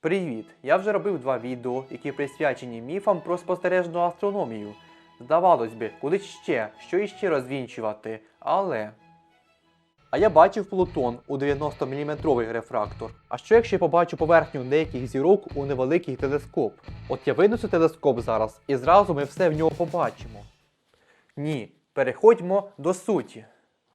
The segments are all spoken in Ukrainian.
Привіт! Я вже робив два відео, які присвячені міфам про спостережну астрономію. Здавалось би, куди ще, що іще розвінчувати, але. А я бачив Плутон у 90-мм рефрактор. А що якщо я побачу поверхню деяких зірок у невеликий телескоп? От я винесу телескоп зараз, і зразу ми все в нього побачимо. Ні, переходьмо до суті.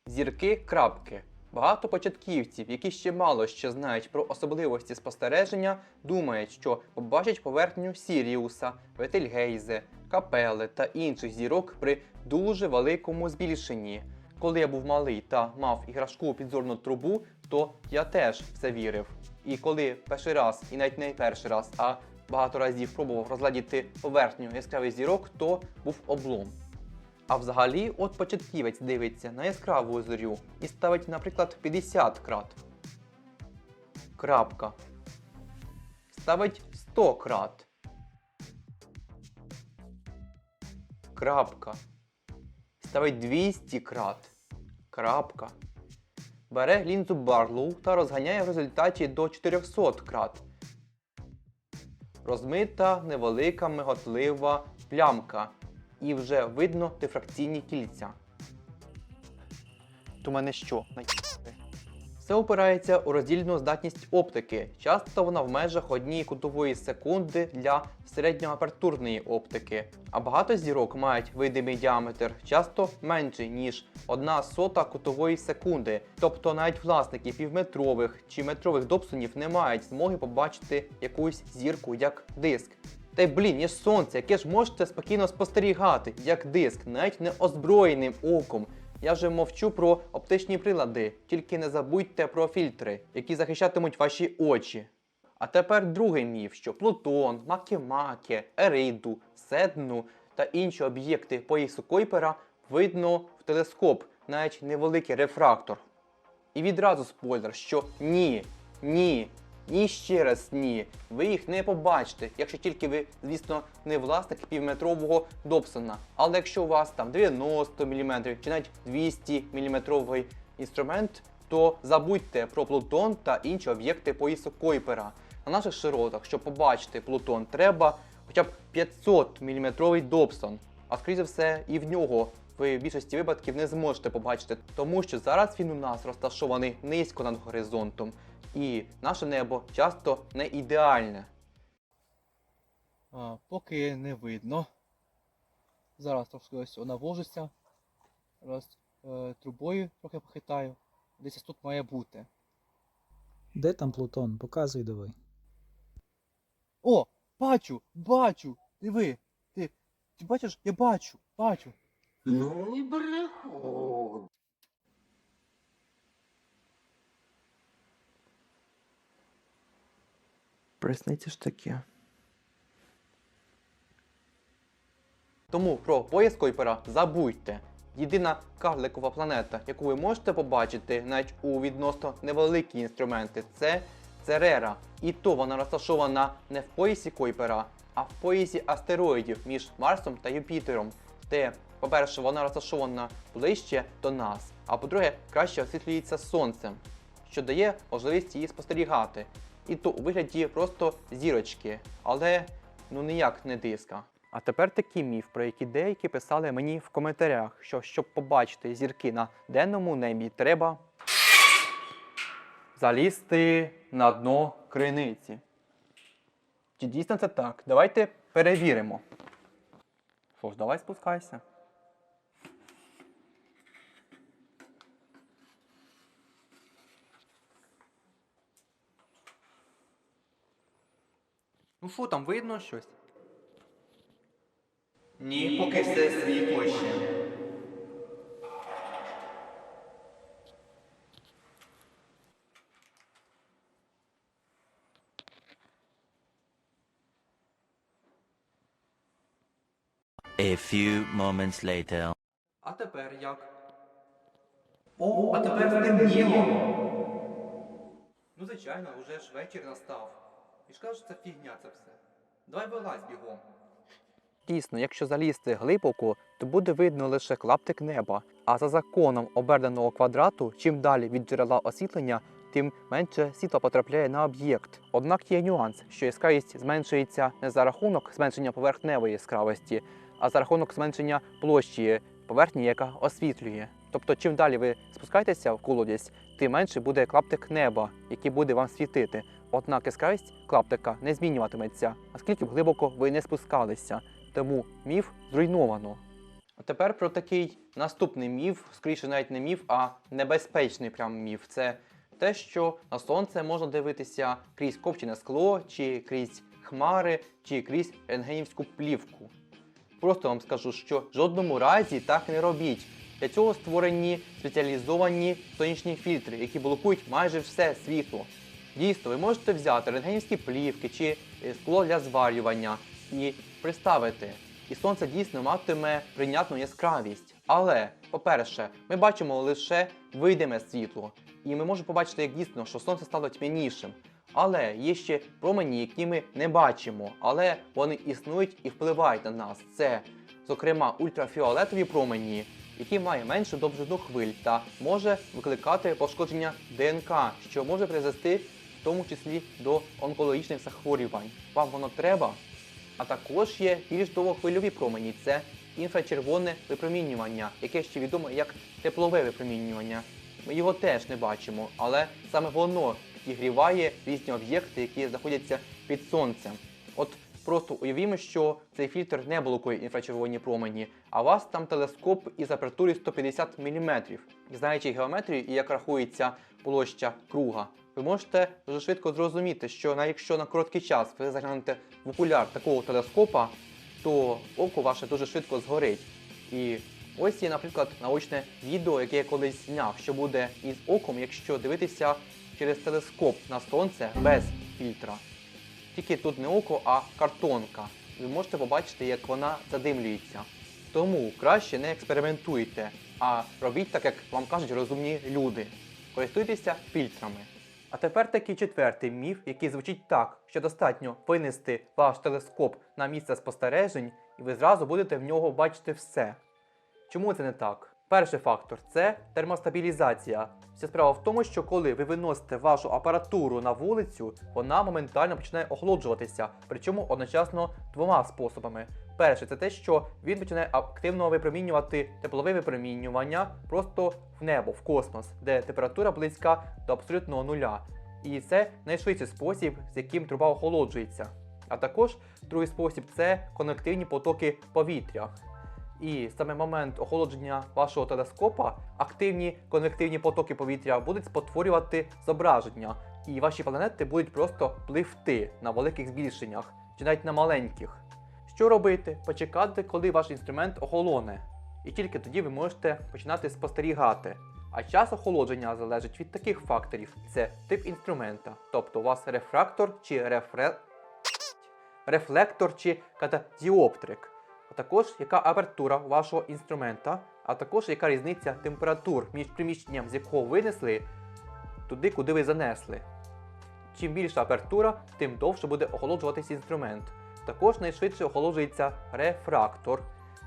Зірки крапки. Багато початківців, які ще мало що знають про особливості спостереження, думають, що побачать поверхню Сіріуса, Ветельгейзе, Капели та інших зірок при дуже великому збільшенні. Коли я був малий та мав іграшкову підзорну трубу, то я теж в це вірив. І коли перший раз, і навіть не перший раз, а багато разів пробував розглядіти поверхню яскравих зірок, то був облом. А взагалі, от початківець дивиться на яскраву зорю і ставить, наприклад, 50 крат. Крапка. Ставить 100 крат. Крапка. Ставить 200 крат. Крапка. Бере лінзу Барлоу та розганяє в результаті до 400 крат. Розмита невелика миготлива плямка і вже видно дифракційні кільця. То мене що? наїбали? Все опирається у роздільну здатність оптики. Часто вона в межах однієї кутової секунди для середньоапертурної оптики, а багато зірок мають видимий діаметр часто менший, ніж 1 сота кутової секунди. Тобто навіть власники півметрових чи метрових добсонів не мають змоги побачити якусь зірку як диск. Та й блін, є сонце, яке ж можете спокійно спостерігати, як диск, навіть неозброєним оком. Я вже мовчу про оптичні прилади, тільки не забудьте про фільтри, які захищатимуть ваші очі. А тепер другий міф, що Плутон, Макемаке, Ериду, Седну та інші об'єкти поясу Койпера видно в телескоп, навіть невеликий рефрактор. І відразу спойлер, що ні, ні, ні ще раз ні. Ви їх не побачите, якщо тільки ви, звісно, не власник півметрового Добсона. Але якщо у вас там 90 мм чи навіть 200 мм інструмент, то забудьте про Плутон та інші об'єкти поясу Койпера. На наших широтах, щоб побачити Плутон, треба хоча б 500 мм Добсон. А скоріше за все, і в нього ви в більшості випадків не зможете побачити, тому що зараз він у нас розташований низько над горизонтом, і наше небо часто не ідеальне. А, поки не видно. Зараз трошки ось навожуся. Раз е, трубою трохи похитаю. Десь тут має бути. Де там Плутон? Показуй давай. О! Бачу! Бачу! Диви! Ти, ти бачиш? Я бачу! Бачу! Ну і брехун. Присниться ж таке. Тому про пояс Койпера забудьте. Єдина карликова планета, яку ви можете побачити навіть у відносно невеликі інструменти, це Церера. І то вона розташована не в поясі Койпера, а в поясі астероїдів між Марсом та Юпітером, де, по-перше, вона розташована ближче до нас, а по-друге, краще освітлюється сонцем, що дає можливість її спостерігати. І то у вигляді просто зірочки, але ну ніяк не диска. А тепер такий міф, про який деякі писали мені в коментарях, що щоб побачити зірки на денному небі, треба залізти на дно криниці. Чи дійсно це так? Давайте перевіримо. Що ж, давай спускайся. Ну що там видно щось? Ні, поки все світло ще. A few moments later. А тепер як? О, а тепер стемніло. Ну, звичайно, уже ж вечір настав. І ж кажу, що це фігня це все. Давай вилазь бігом. Дійсно, якщо залізти глибоко, то буде видно лише клаптик неба. А за законом оберненого квадрату, чим далі від джерела освітлення, тим менше світла потрапляє на об'єкт. Однак є нюанс, що яскравість зменшується не за рахунок зменшення поверхневої яскравості, а за рахунок зменшення площі поверхні, яка освітлює. Тобто, чим далі ви спускаєтеся в колодязь, тим менше буде клаптик неба, який буде вам світити. Однак яскравість клаптика не змінюватиметься, наскільки б глибоко ви не спускалися. Тому міф зруйновано. А тепер про такий наступний міф, скоріше навіть не міф, а небезпечний прям міф. Це те, що на сонце можна дивитися крізь копчене скло, чи крізь хмари, чи крізь рентгенівську плівку. Просто вам скажу, що в жодному разі так не робіть. Для цього створені спеціалізовані сонячні фільтри, які блокують майже все світло. Дійсно, ви можете взяти рентгенівські плівки чи е, скло для зварювання і приставити. І сонце дійсно матиме прийнятну яскравість. Але, по-перше, ми бачимо лише видиме світло, і ми можемо побачити, як дійсно, що сонце стало тьмянішим. Але є ще промені, які ми не бачимо, але вони існують і впливають на нас. Це, зокрема, ультрафіолетові промені, які мають меншу довжину хвиль та може викликати пошкодження ДНК, що може призвести тому числі до онкологічних захворювань. Вам воно треба? А також є більш довгохвильові промені. Це інфрачервоне випромінювання, яке ще відомо як теплове випромінювання. Ми його теж не бачимо, але саме воно підігріває різні об'єкти, які знаходяться під сонцем. От просто уявімо, що цей фільтр не блокує інфрачервоні промені, а у вас там телескоп із апертурою 150 мм. Знаючи геометрію і як рахується площа круга, ви можете дуже швидко зрозуміти, що навіть якщо на короткий час ви заглянете в окуляр такого телескопа, то око ваше дуже швидко згорить. І ось є, наприклад, научне відео, яке я колись зняв, що буде із оком, якщо дивитися через телескоп на сонце без фільтра. Тільки тут не око, а картонка. Ви можете побачити, як вона задимлюється. Тому краще не експериментуйте, а робіть так, як вам кажуть розумні люди. Користуйтеся фільтрами. А тепер такий четвертий міф, який звучить так, що достатньо винести ваш телескоп на місце спостережень, і ви зразу будете в нього бачити все. Чому це не так? Перший фактор це термостабілізація. Вся справа в тому, що коли ви виносите вашу апаратуру на вулицю, вона моментально починає охолоджуватися, причому одночасно двома способами. Перше, це те, що він починає активно випромінювати теплове випромінювання просто в небо, в космос, де температура близька до абсолютного нуля. І це найшвидший спосіб, з яким труба охолоджується. А також другий спосіб це конективні потоки повітря. І саме момент охолодження вашого телескопа активні конвективні потоки повітря будуть спотворювати зображення, і ваші планети будуть просто пливти на великих збільшеннях чи навіть на маленьких. Що робити? Почекати, коли ваш інструмент охолоне. І тільки тоді ви можете починати спостерігати. А час охолодження залежить від таких факторів: це тип інструмента, тобто у вас рефрактор чи рефре... рефлектор чи катадіоптрик а також яка апертура вашого інструмента, а також яка різниця температур між приміщенням, з якого винесли, туди, куди ви занесли. Чим більша апертура, тим довше буде охолоджуватись інструмент. Також найшвидше охолоджується рефрактор.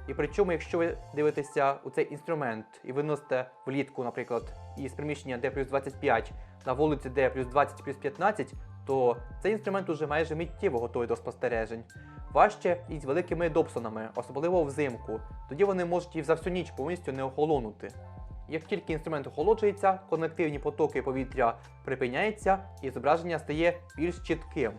І причому, якщо ви дивитеся у цей інструмент і виносите влітку, наприклад, із приміщення D плюс 25 на вулиці D плюс 20 плюс 15, то цей інструмент уже майже миттєво готовий до спостережень. Важче із великими добсонами, особливо взимку. Тоді вони можуть і за всю ніч повністю не охолонути. Як тільки інструмент охолоджується, конвективні потоки повітря припиняються і зображення стає більш чітким.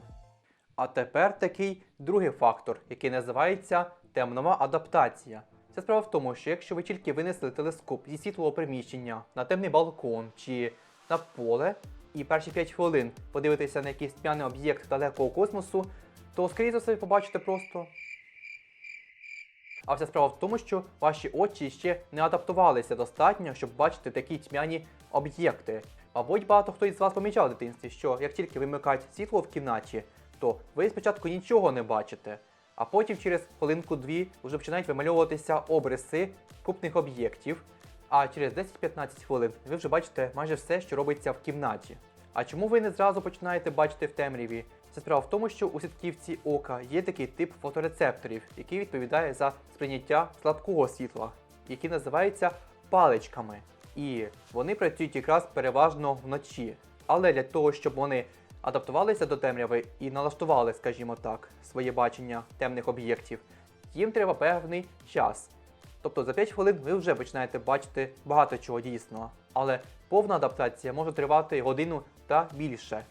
А тепер такий другий фактор, який називається темнова адаптація. Ця справа в тому, що якщо ви тільки винесли телескоп зі світлого приміщення на темний балкон чи на поле, і перші 5 хвилин подивитися на якийсь тьмяний об'єкт далекого космосу, то скоріше за все побачите просто. А вся справа в тому, що ваші очі ще не адаптувалися достатньо, щоб бачити такі тьмяні об'єкти. Мабуть, багато хто із вас помічав в дитинстві, що як тільки вимикають світло в кімнаті, то ви спочатку нічого не бачите, а потім через хвилинку-дві вже починають вимальовуватися обриси крупних об'єктів, а через 10-15 хвилин ви вже бачите майже все, що робиться в кімнаті. А чому ви не зразу починаєте бачити в темряві? Це справа в тому, що у сітківці ока є такий тип фоторецепторів, який відповідає за сприйняття слабкого світла, які називаються паличками. І вони працюють якраз переважно вночі. Але для того, щоб вони адаптувалися до темряви і налаштували, скажімо так, своє бачення темних об'єктів, їм треба певний час. Тобто за 5 хвилин ви вже починаєте бачити багато чого дійсного. Але повна адаптація може тривати годину та більше.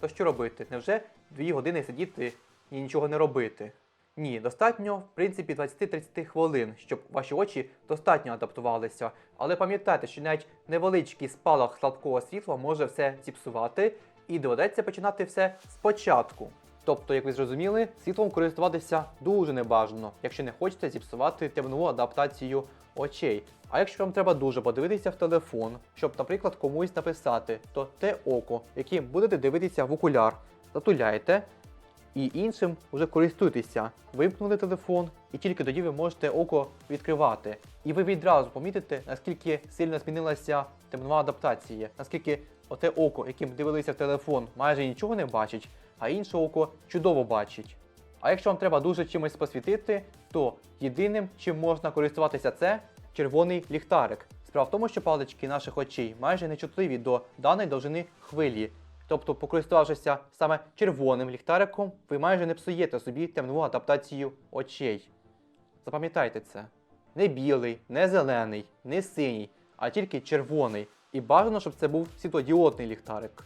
То що робити? Невже 2 години сидіти і нічого не робити? Ні, достатньо, в принципі, 20-30 хвилин, щоб ваші очі достатньо адаптувалися. Але пам'ятайте, що навіть невеличкий спалах слабкого світла може все зіпсувати, і доведеться починати все спочатку. Тобто, як ви зрозуміли, світлом користуватися дуже небажано, якщо не хочете зіпсувати темнову адаптацію очей. А якщо вам треба дуже подивитися в телефон, щоб, наприклад, комусь написати, то те око, яким будете дивитися в окуляр, затуляйте і іншим вже користуйтеся. Вимкнули телефон, і тільки тоді ви можете око відкривати. І ви відразу помітите, наскільки сильно змінилася темнова адаптація, наскільки оте око, яким дивилися в телефон, майже нічого не бачить, а інше око чудово бачить. А якщо вам треба дуже чимось посвітити, то єдиним, чим можна користуватися, це червоний ліхтарик. Справа в тому, що палички наших очей майже нечутливі до даної довжини хвилі. Тобто, покористувавшися саме червоним ліхтариком, ви майже не псуєте собі темнову адаптацію очей. Запам'ятайте це. Не білий, не зелений, не синій, а тільки червоний. І бажано, щоб це був світлодіодний ліхтарик.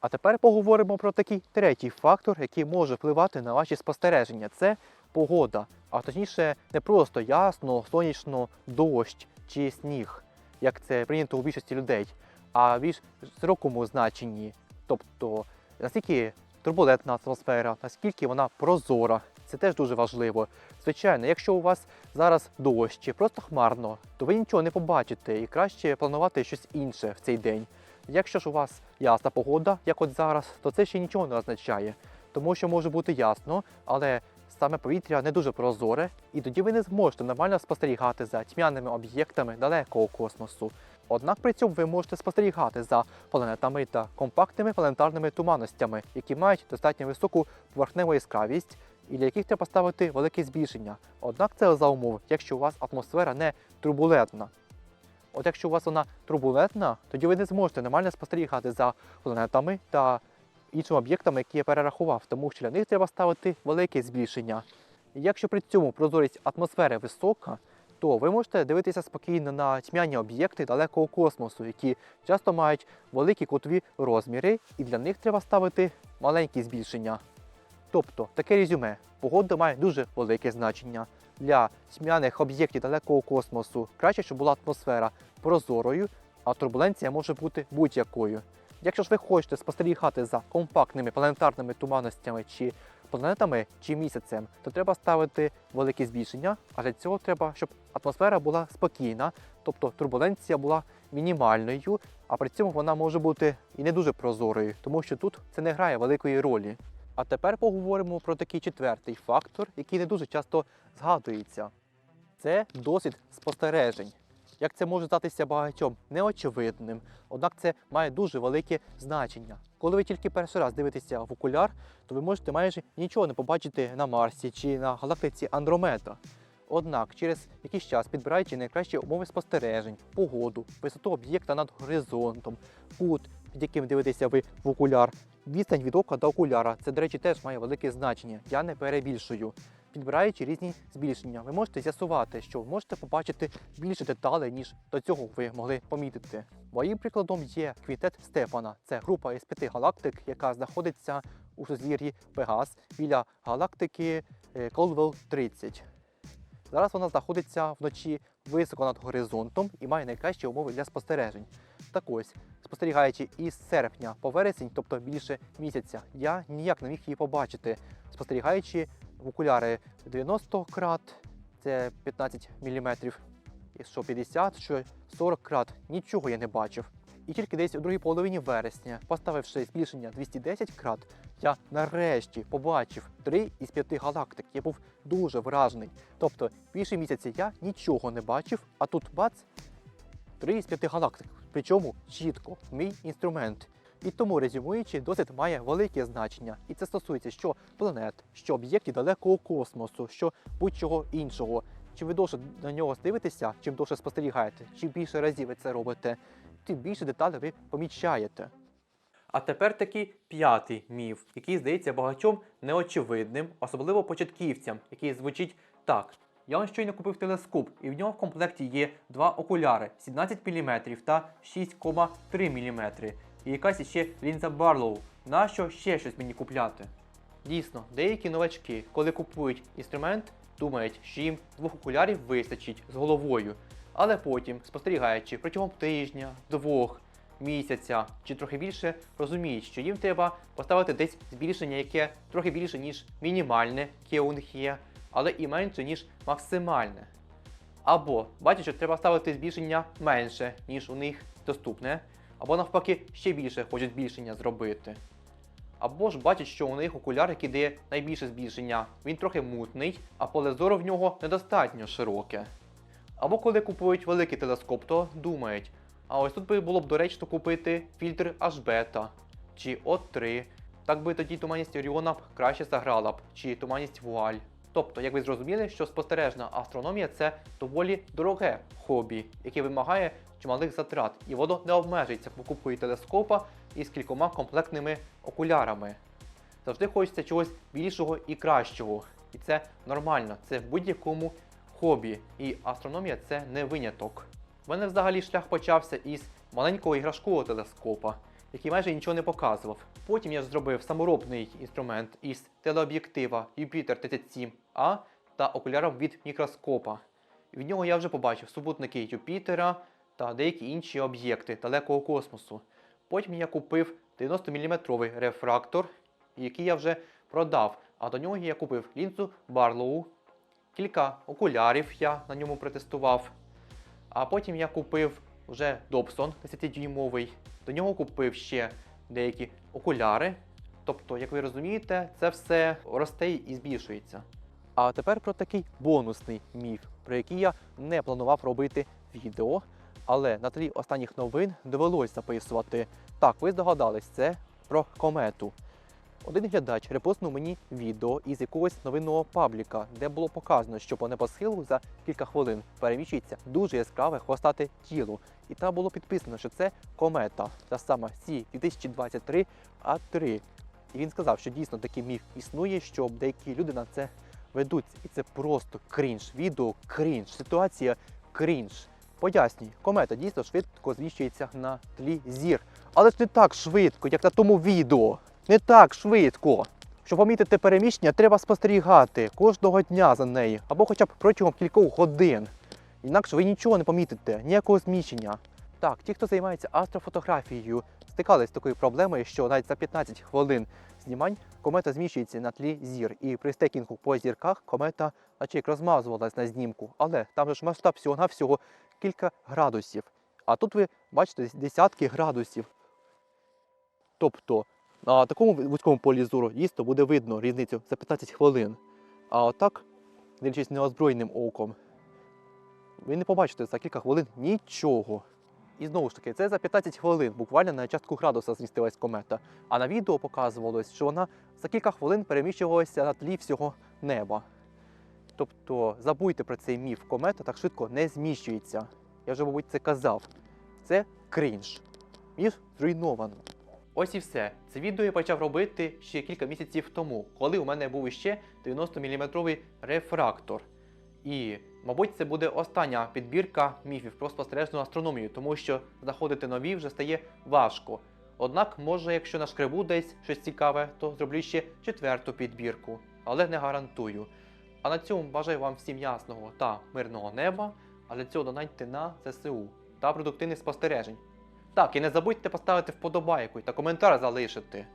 А тепер поговоримо про такий третій фактор, який може впливати на ваші спостереження. Це погода. А точніше, не просто ясно, сонячно, дощ чи сніг, як це прийнято у більшості людей, а в більш широкому значенні. Тобто, наскільки турбулентна атмосфера, наскільки вона прозора. Це теж дуже важливо. Звичайно, якщо у вас зараз дощ чи просто хмарно, то ви нічого не побачите і краще планувати щось інше в цей день. Якщо ж у вас ясна погода, як от зараз, то це ще нічого не означає, тому що може бути ясно, але саме повітря не дуже прозоре, і тоді ви не зможете нормально спостерігати за тьмяними об'єктами далекого космосу. Однак при цьому ви можете спостерігати за планетами та компактними планетарними туманностями, які мають достатньо високу поверхневу яскравість і для яких треба ставити велике збільшення. Однак це за умови, якщо у вас атмосфера не турбулентна. От якщо у вас вона турбулентна, тоді ви не зможете нормально спостерігати за планетами та іншими об'єктами, які я перерахував, тому що для них треба ставити велике збільшення. І якщо при цьому прозорість атмосфери висока, то ви можете дивитися спокійно на тьмяні об'єкти далекого космосу, які часто мають великі кутові розміри, і для них треба ставити маленькі збільшення. Тобто, таке резюме. Погода має дуже велике значення. Для тьмяних об'єктів далекого космосу краще, щоб була атмосфера прозорою, а турбуленція може бути будь-якою. Якщо ж ви хочете спостерігати за компактними планетарними туманностями чи планетами чи місяцем, то треба ставити велике збільшення, а для цього треба, щоб атмосфера була спокійна, тобто турбуленція була мінімальною, а при цьому вона може бути і не дуже прозорою, тому що тут це не грає великої ролі. А тепер поговоримо про такий четвертий фактор, який не дуже часто згадується. Це досвід спостережень. Як це може здатися багатьом неочевидним, однак це має дуже велике значення. Коли ви тільки перший раз дивитеся в окуляр, то ви можете майже нічого не побачити на Марсі чи на галактиці Андромеда. Однак, через якийсь час, підбираючи найкращі умови спостережень, погоду, висоту об'єкта над горизонтом, кут, під яким дивитеся ви в окуляр, відстань від ока до окуляра, це, до речі, теж має велике значення. Я не перебільшую. Підбираючи різні збільшення, ви можете з'ясувати, що можете побачити більше деталей, ніж до цього ви могли помітити. Моїм прикладом є квітет Стефана. Це група із п'яти галактик, яка знаходиться у сузір'ї Пегас біля галактики Колвел 30. Зараз вона знаходиться вночі високо над горизонтом і має найкращі умови для спостережень. Так ось, спостерігаючи із серпня по вересень, тобто більше місяця, я ніяк не міг її побачити, спостерігаючи в окуляри 90 крат, це 15 мм, що 50, що 40 крат, нічого я не бачив. І тільки десь у другій половині вересня, поставивши збільшення 210 крат, я нарешті побачив три із п'яти галактик. Я був дуже вражений. Тобто більше місяця я нічого не бачив, а тут бац, три із п'яти галактик. Причому чітко, мій інструмент. І тому резюмуючи, досвід має велике значення. І це стосується що планет, що об'єктів далекого космосу, що будь-чого іншого. Чим ви довше на нього дивитеся, чим довше спостерігаєте, чим більше разів ви це робите, тим більше деталей ви помічаєте. А тепер такий п'ятий міф, який здається багатьом неочевидним, особливо початківцям, який звучить так. Я он щойно купив телескоп, і в нього в комплекті є два окуляри 17 мм та 6,3 мм. І якась іще лінза Барлоу. Нащо ще щось мені купляти? Дійсно, деякі новачки, коли купують інструмент, думають, що їм двох окулярів вистачить з головою. Але потім, спостерігаючи протягом тижня, двох, місяця чи трохи більше, розуміють, що їм треба поставити десь збільшення, яке трохи більше, ніж мінімальне, яке але і менше, ніж максимальне. Або бачать, що треба ставити збільшення менше, ніж у них доступне, або навпаки ще більше хочуть збільшення зробити. Або ж бачать, що у них окуляр, який дає найбільше збільшення, він трохи мутний, а поле зору в нього недостатньо широке. Або коли купують великий телескоп, то думають, а ось тут би було б доречно купити фільтр H-бета чи O3. Так би тоді туманність Оріона краще заграла б, чи туманність вуаль. Тобто, як ви зрозуміли, що спостережна астрономія це доволі дороге хобі, яке вимагає чималих затрат, і воно не обмежується покупкою телескопа із кількома комплектними окулярами. Завжди хочеться чогось більшого і кращого. І це нормально, це в будь-якому хобі. І астрономія це не виняток. У мене взагалі шлях почався із маленького іграшкового телескопа, який майже нічого не показував. Потім я зробив саморобний інструмент із телеоб'єктива Jupiter 37A та окуляром від мікроскопа. І в нього я вже побачив супутники Юпітера та деякі інші об'єкти далекого космосу. Потім я купив 90-мм рефрактор, який я вже продав. А до нього я купив лінзу Барлоу, кілька окулярів я на ньому протестував. А потім я купив вже Dobson 10-дюймовий. До нього купив ще деякі окуляри. Тобто, як ви розумієте, це все росте і збільшується. А тепер про такий бонусний міф, про який я не планував робити відео, але на тлі останніх новин довелось записувати. Так, ви здогадались, це про комету. Один глядач репостнув мені відео із якогось новинного пабліка, де було показано, що по небосхилу за кілька хвилин переміщується дуже яскраве хвостате тіло. І там було підписано, що це комета, та сама Сі 2023 А3. І він сказав, що дійсно такий міф існує, що деякі люди на це ведуться. І це просто крінж. Відео крінж, ситуація крінж. Пояснюю, комета дійсно швидко зміщується на тлі зір. Але ж не так швидко, як на тому відео. Не так швидко. Щоб помітити переміщення, треба спостерігати кожного дня за нею, або хоча б протягом кількох годин. Інакше ви нічого не помітите, ніякого зміщення. Так, ті, хто займається астрофотографією, стикались з такою проблемою, що навіть за 15 хвилин знімань комета зміщується на тлі зір. І при стекінгу по зірках комета наче як розмазувалась на знімку. Але там же ж масштаб всього на всього кілька градусів. А тут ви бачите десятки градусів. Тобто на такому вузькому полі зору дійсно буде видно різницю за 15 хвилин. А отак, дивлячись неозброєним оком, ви не побачите за кілька хвилин нічого. І знову ж таки, це за 15 хвилин, буквально на частку градуса змістилась комета. А на відео показувалось, що вона за кілька хвилин переміщувалася на тлі всього неба. Тобто забудьте про цей міф, комета так швидко не зміщується. Я вже, мабуть, це казав. Це крінж. Міф зруйновано. Ось і все. Це відео я почав робити ще кілька місяців тому, коли у мене був іще 90-мм рефрактор. І, мабуть, це буде остання підбірка міфів про спостережну астрономію, тому що знаходити нові вже стає важко. Однак, може, якщо нашкребу десь щось цікаве, то зроблю ще четверту підбірку, але не гарантую. А на цьому бажаю вам всім ясного та мирного неба, а для цього донатьте на ЗСУ та продуктивних спостережень. Так, і не забудьте поставити вподобайку та коментар залишити.